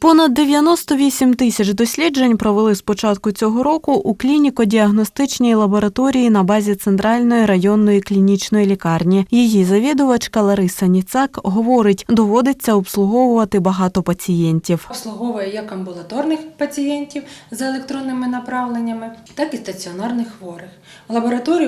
Понад 98 тисяч досліджень провели з початку цього року у клініко-діагностичній лабораторії на базі Центральної районної клінічної лікарні. Її завідувачка Лариса Ніцак говорить, доводиться обслуговувати багато пацієнтів. Обслуговує як амбулаторних пацієнтів за електронними направленнями, так і стаціонарних хворих. В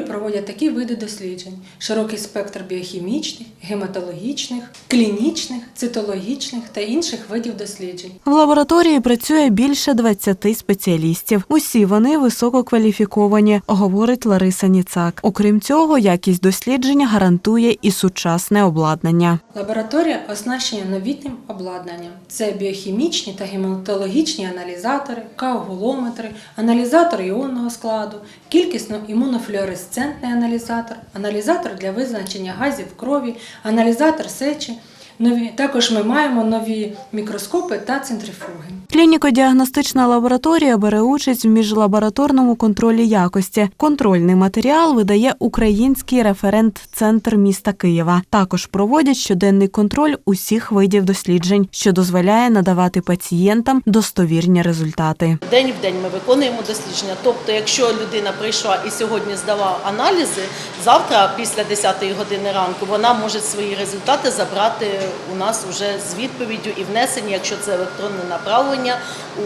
проводять такі види досліджень: широкий спектр біохімічних, гематологічних, клінічних, цитологічних та інших видів досліджень. В лабораторії працює більше 20 спеціалістів. Усі вони висококваліфіковані, говорить Лариса Ніцак. Окрім цього, якість дослідження гарантує і сучасне обладнання. Лабораторія оснащена новітнім обладнанням. Це біохімічні та гематологічні аналізатори, коагулометри, аналізатор іонного складу, кількісно-імунофлюоресцентний аналізатор, аналізатор для визначення газів крові, аналізатор сечі. Нові також ми маємо нові мікроскопи та центрифуги. Клініко-діагностична лабораторія бере участь в міжлабораторному контролі якості. Контрольний матеріал видає Український референт-центр міста Києва. Також проводять щоденний контроль усіх видів досліджень, що дозволяє надавати пацієнтам достовірні результати. День в день ми виконуємо дослідження. Тобто, якщо людина прийшла і сьогодні здала аналізи, завтра після 10 години ранку вона може свої результати забрати у нас уже з відповіддю і внесені, якщо це електронне направлення,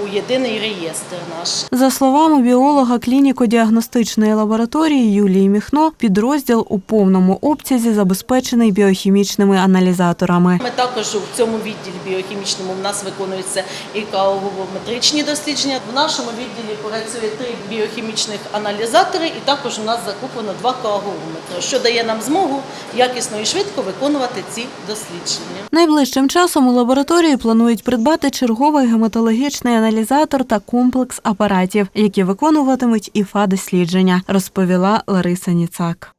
у єдиний реєстр наш. За словами біолога клініко-діагностичної лабораторії Юлії Міхно, підрозділ у повному обсязі забезпечений біохімічними аналізаторами. Ми також у цьому відділі біохімічному в нас виконуються і каловометричні дослідження. В нашому відділі працює три біохімічних аналізатори, і також у нас закуплено два коагулометри, що дає нам змогу якісно і швидко виконувати ці дослідження. Найближчим часом у лабораторії планують придбати черговий гематологічний аналізатор та комплекс апаратів, які виконуватимуть ІФА дослідження, розповіла Лариса Ніцак.